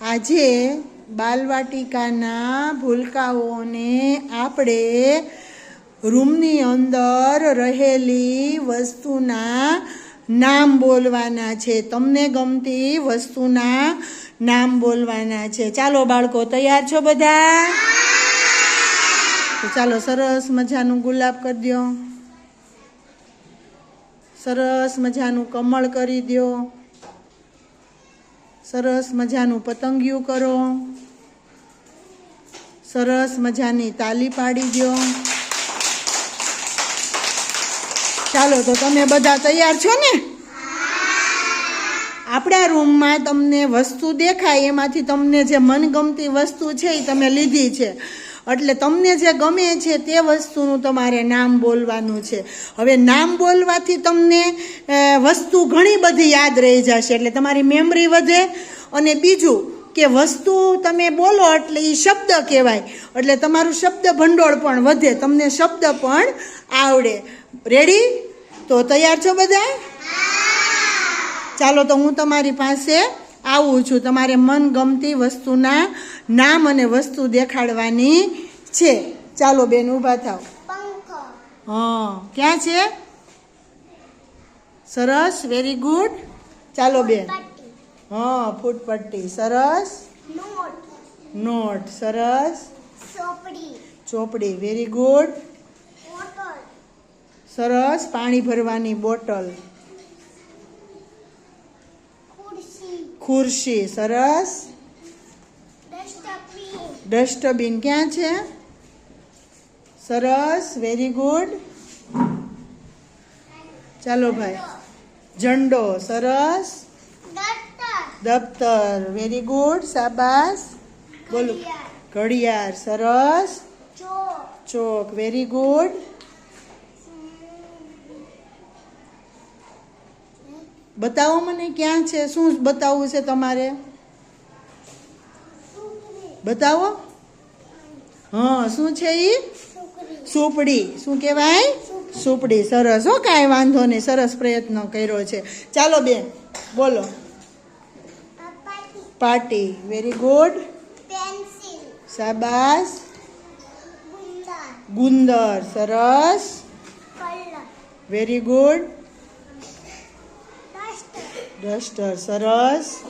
આજે બાલવાટિકાના ભૂલકાઓને આપણે રૂમની અંદર રહેલી વસ્તુના નામ બોલવાના છે. તમને ગમતી વસ્તુના નામ બોલવાના છે. ચાલો બાળકો, તૈયાર છો બધા? તો ચાલો, સરસ મજાનું ગુલાબ કરી દો સરસ મજાનું કમળ કરી દો સરસ મજાનું પતંગિયું કરો. સરસ મજાની તાલી પાડી દો. ચાલો, તો તમે બધા તૈયાર છો ને? આપણા રૂમમાં તમને વસ્તુ દેખાય, એમાંથી તમને જે મનગમતી વસ્તુ છે એ તમે લીધી છે. એટલે તમને જે ગમે છે તે વસ્તુનું તમારે નામ બોલવાનું છે. હવે નામ બોલવાથી તમને વસ્તુ ઘણી બધી યાદ રહી જશે. એટલે તમારી મેમરી વધે અને બીજું કે વસ્તુ તમે બોલો એટલે એ શબ્દ કહેવાય. એટલે તમારું શબ્દ ભંડોળ પણ વધે તમને શબ્દ પણ આવડે. રેડી તો તૈયાર છો બધા? ચાલો તો હું તમારી પાસે આવું છું. તમારે મનગમતી વસ્તુના નામ અને વસ્તુ દેખાડવાની છે. ચાલો બેન ઊભા થાવ હા ક્યાં છે? સરસ વેરી ગુડ ચાલો બેન. હા ફૂટપટ્ટી. સરસ. નોટ. નોટ સરસ. ચોપડી. વેરી ગુડ સરસ પાણી ભરવાની બોટલ. ખુરશી ખુરશી સરસ ડસ્ટબિન ડસ્ટબિન ક્યાં છે સરસ વેરી ગુડ ચાલો ભાઈ ઝંડો સરસ દફતર દફતર વેરી ગુડ શાબાશ બોલો ઘડિયાળ, ઘડિયાળ સરસ ચોક ચોક વેરી ગુડ બતાવો મને ક્યાં છે? શું બતાવવું છે તમારે? બતાવો. હા શું છે એ સુપડી. શું કહેવાય? સુપડી. સરસ હો કાંઈ વાંધો નહીં. સરસ પ્રયત્ન કર્યો છે. ચાલો બેન બોલો. પાટી. પાર્ટી વેરી ગુડ શાબાશ. ગુંદર. સરસ. વેરી ગુડ ડસ્ટર સરસ.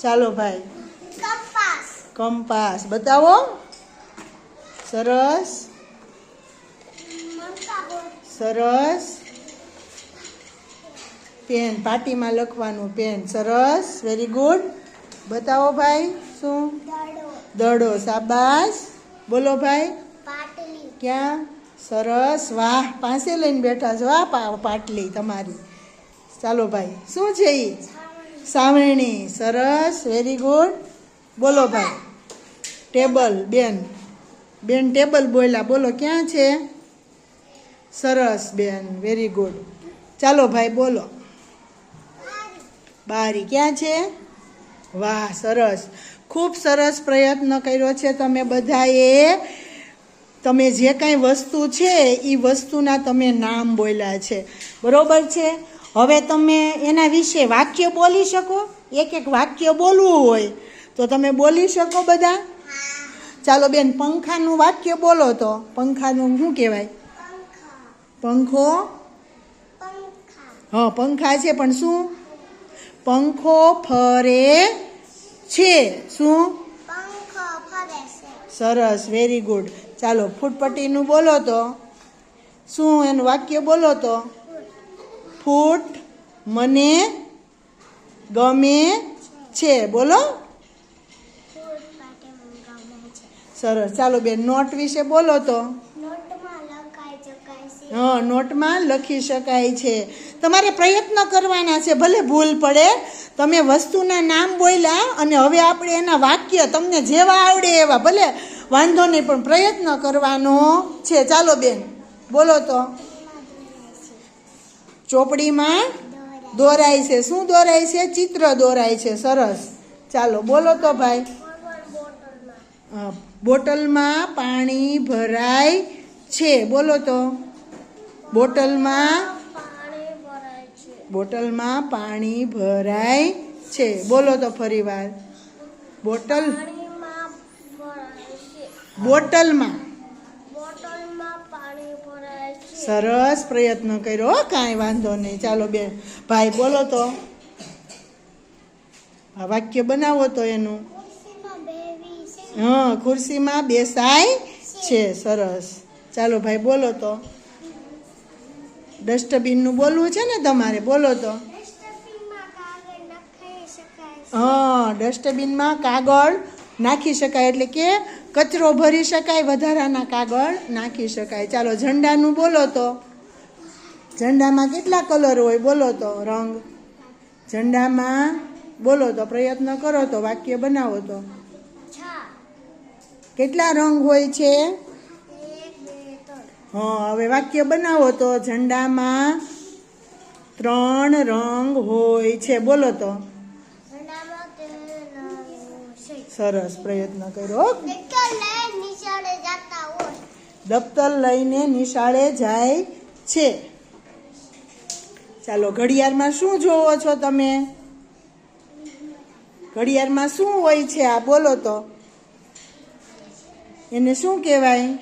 ચાલો ભાઈ. કપાસ. કંપાસ. બતાવો. સરસ. સરસ. પેન. પાટીમાં લખવાનું પેન. સરસ. વેરી ગુડ બતાવો ભાઈ શું? દડો. સાબાસ બોલો ભાઈ. ક્યાં? સરસ. વાહ. પાસે લઈને બેઠા છો. આ પાટલી તમારી. ચાલો ભાઈ, શું છે એ સાવરણી, સરસ વેરી ગુડ બોલો ભાઈ. ટેબલ બેન. બેન ટેબલ બોલ્યા. બોલો, ક્યાં છે? સરસ, બેન. વેરી ગુડ ચાલો ભાઈ, બોલો. બારી, ક્યાં છે? વાહ, સરસ. ખૂબ સરસ પ્રયત્ન કર્યો છે તમે બધાએ. તમે જે કાંઈ વસ્તુ છે એ વસ્તુના તમે નામ બોલ્યા છે. બરોબર છે? હવે તમે એના વિશે વાક્ય બોલી શકો એક એક વાક્ય બોલવું હોય તો તમે બોલી શકો બધા. ચાલો બેન પંખાનું વાક્ય બોલો તો. પંખાનું શું કહેવાય? પંખો. હા પંખા છે પણ શું? પંખો ફરે છે. શું? સરસ વેરી ગુડ ચાલો ફૂટપટ્ટીનું બોલો તો. શું એનું વાક્ય બોલો તો? ફૂટ મને ગમે છે. બોલો. સરસ. ચાલો બેન, નોટ વિશે બોલો તો. હા, નોટમાં લખી શકાય છે. તમારે પ્રયત્ન કરવાના છે, ભલે ભૂલ પડે. તમે વસ્તુના નામ બોલ્યા અને હવે આપણે એના વાક્ય તમને જેવા આવડે એવા, ભલે વાંધો નહીં, પણ પ્રયત્ન કરવાનો છે. ચાલો બેન, બોલો તો. ચોપડીમાં દોરાય છે. શું દોરાય છે? ચિત્ર દોરાય છે. સરસ. ચાલો બોલો તો ભાઈ. બોટલમાં બોટલમાં પાણી ભરાય છે. બોલો તો. બોટલમાં બોટલમાં પાણી ભરાય છે. બોલો તો ફરી વાર બોટલ બોટલમાં. સરસ પ્રયત્ન કર્યો કાંઈ વાંધો નહીં. ચાલો બે. ભાઈ, બોલો તો. વાક્ય બનાવો તો એનું. હા, ખુરશીમાં બેસાય છે. સરસ. ચાલો ભાઈ, બોલો તો. ડસ્ટબિનનું બોલવું છે ને તમારે? બોલો તો. હા, ડસ્ટબિનમાં કાગળ નાખી શકાય એટલે કે કચરો ભરી શકાય વધારાના કાગળ નાખી શકાય. ચાલો ઝંડાનું બોલો તો. ઝંડામાં કેટલા કલર હોય બોલો તો રંગ? ઝંડામાં બોલો તો પ્રયત્ન કરો તો વાક્ય બનાવો તો. કેટલા રંગ હોય છે? હા હવે વાક્ય બનાવો તો. ઝંડામાં ત્રણ રંગ હોય છે બોલો તો ઝંડામાં તેલ છે સરસ પ્રયત્ન કર્યો દફતર લઈને નિશાળે જાય છે. ચાલો ઘડિયાળમાં શું જોવો છો તમે? ઘડિયાળમાં શું હોય છે? આ બોલો તો. એને શું કહેવાય?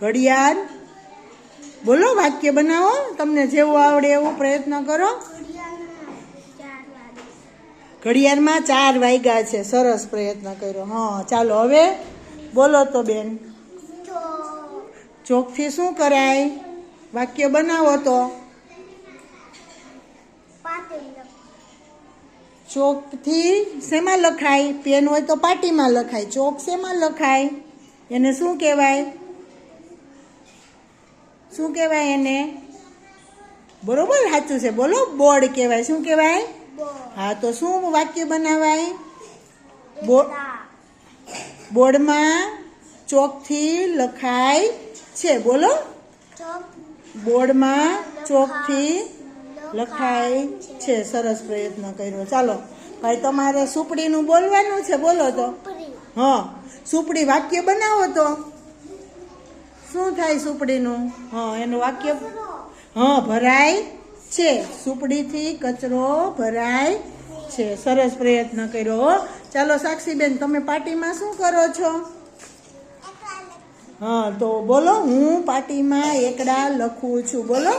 ઘડિયાળ. બોલો વાક્ય બનાવો તમને જેવું આવડે એવું પ્રયત્ન કરો. ઘડિયાળમાં ચાર વાગ્યા છે. સરસ પ્રયત્ન કર્યો. હા, ચાલો હવે બોલો તો બેન. ચોકથી શું કરાય? વાક્ય બનાવો તો. ચોકથી શેમાં લખાય? પેન હોય તો પાટીમાં લખાય. ચોક શેમાં લખાય? એને શું કહેવાય? શું કહેવાય એને? બરોબર? સાચું છે. બોલો. બોર્ડ કહેવાય. શું કહેવાય? હા, તો શું વાક્ય બનાવાય? બોર્ડમાં ચોકથી લખાય છે. બોલો. બોર્ડમાં ચોકથી લખાય છે. સરસ પ્રયત્ન કર્યો. ચાલો, ભાઈ, તમારે સુપડીનું બોલવાનું છે. બોલો તો. હા, સુપડી વાક્ય બનાવો તો. શું થાય સુપડીનું? હા, એનું વાક્ય હા, ભરાય. છે. સુપડીથી કચરો ભરાય છે. સરસ પ્રયત્ન કર્યો ચાલો સાક્ષીબેન તમે પાર્ટીમાં શું કરો છો? હા તો બોલો હું પાર્ટીમાં એકડા લખું છું. બોલો.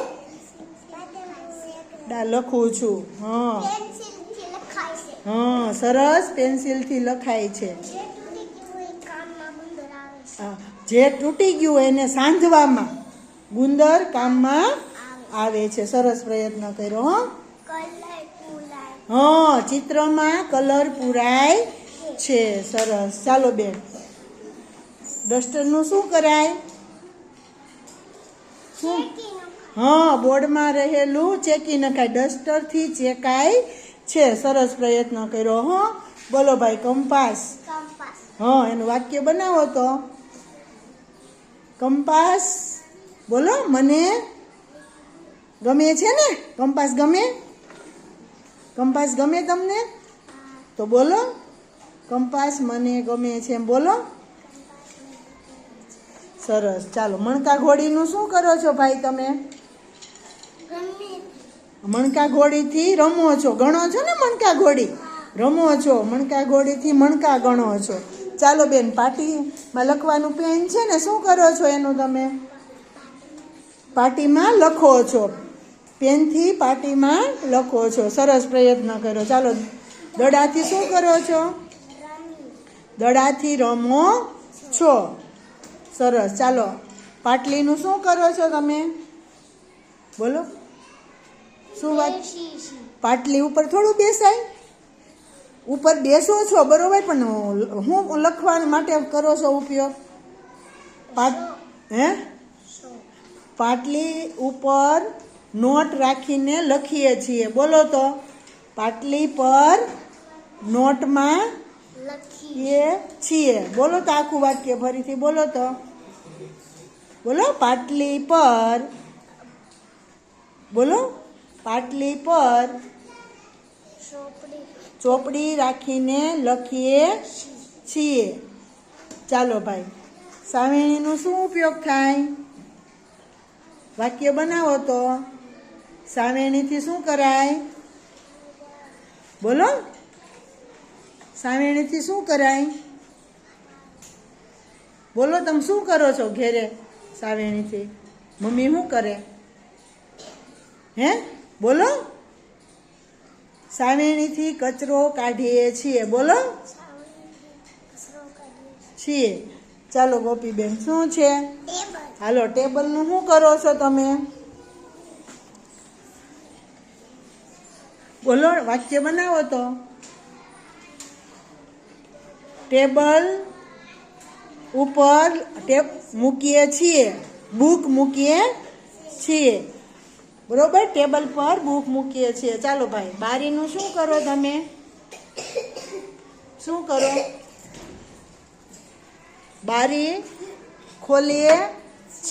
લખું છું. હા. હા સરસ પેન્સિલથી લખાય છે. જે તૂટી ગયું જે તૂટી એને સાંધવામાં ગુંદર કામમાં આવે છે. સરસ પ્રયત્ન કર્યો હો. હા ચિત્રમાં કલર પૂરાય છે. સરસ. ચાલો બેન. ડસ્ટરનું શું કરાય? શું? હા બોર્ડમાં રહેલું ચેકી નખાય ડસ્ટરથી ચેકાય છે. સરસ પ્રયત્ન કર્યો હો. બોલો ભાઈ કંપાસ. કંપાસ. હા એનું વાક્ય બનાવો તો. કંપાસ. બોલો મને ગમે છે ને? કંપાસ ગમે? કંપાસ ગમે તમને? તો બોલો. કંપાસ મને ગમે છે એમ બોલો. સરસ. ચાલો, મણકા ઘોડીનું શું કરો છો ભાઈ તમે? મણકા ઘોડીથી રમો છો. ગણો છો ને મણકા ઘોડી? રમો છો. મણકા ઘોડીથી મણકા ગણો છો. ચાલો બેન પાટીમાં લખવાનું પેન છે ને? શું કરો છો એનું તમે? પાટીમાં લખો છો. પેનથી પાટીમાં લખો છો. સરસ પ્રયત્ન કરો ચાલો, દડાથી શું કરો છો? દડાથી રમો છો. સરસ. ચાલો, પાટલીનું શું કરો છો તમે? બોલો. શું વાત? પાટલી ઉપર થોડું બેસાય. ઉપર બેસો છો, બરોબર? પણ હું લખવા માટે કરો છો ઉપયોગ? પાટ હે? પાટલી ઉપર નોટ રાખીને લખીએ છીએ. બોલો તો પાટલી પર નોટમાં લખીએ. છીએ. બોલો તો આખું વાક્ય ફરીથી બોલો તો. બોલો પાટલી પર બોલો પાટલી પર ચોપડી. ચોપડી રાખીને લખીએ છીએ. ચાલો ભાઈ સાવેણીનો શું ઉપયોગ થાય? વાક્ય બનાવો તો. સાવેણીથી શું કરાય? બોલો. સાવેણીથી શું કરાય? બોલો તમે શું કરો છો ઘેરે? સાવેણીથી મમ્મી શું કરે? હે? બોલો. સાવેણીથી કચરો કાઢીએ છીએ. બોલો. છીએ. ચાલો ગોપીબેન શું છે? હાલો ટેબલનું શું કરો છો તમે? બોલો વાક્ય બનાવો તો. ટેબલ ઉપર ટેપ મૂકીએ છીએ, બુક મૂકીએ છીએ. બરોબર? ટેબલ પર બુક મૂકીએ છીએ. ચાલો ભાઈ, બારીનું શું કરો તમે? શું કરો? બારી ખોલીએ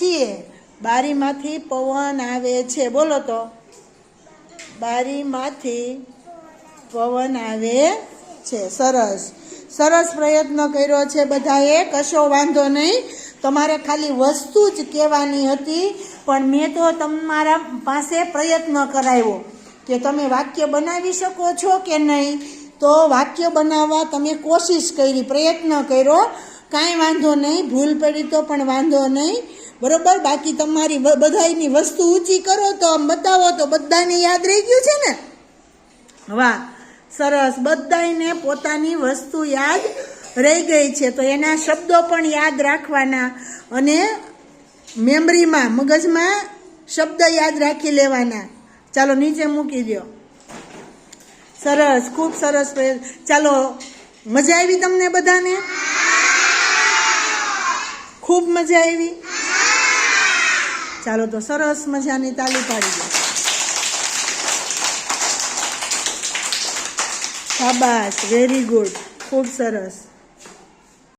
છીએ. બારીમાંથી પવન આવે છે. બોલો તો. બારીમાંથી પવન આવે છે. સરસ. સરસ પ્રયત્ન કર્યો છે બધાએ, કશો વાંધો નહીં. તમારે ખાલી વસ્તુ જ કહેવાની હતી, પણ મેં તો તમારા પાસે પ્રયત્ન કરાવ્યો કે તમે વાક્ય બનાવી શકો છો કે નહીં. તો વાક્ય બનાવવા તમે કોશિશ કરી, પ્રયત્ન કર્યો. કાંઈ વાંધો નહીં, ભૂલ પડી તો પણ વાંધો નહીં. બરોબર? બાકી તમારી બધાની વસ્તુ ઊંચી કરો તો આમ બતાવો તો બધાને યાદ રહી ગયું છે ને? વાહ, સરસ. બધાને પોતાની વસ્તુ યાદ રહી ગઈ છે. તો એના શબ્દો પણ યાદ રાખવાના અને મેમરીમાં, મગજમાં શબ્દ યાદ રાખી લેવાના. ચાલો નીચે મૂકી દો સરસ, ખૂબ સરસ ચાલો, મજા આવી તમને બધાને? ખૂબ મજા આવી. ચાલો તો સરસ મજાની તાલી પાડી દો. શાબાશ વેરી ગુડ ખૂબ સરસ.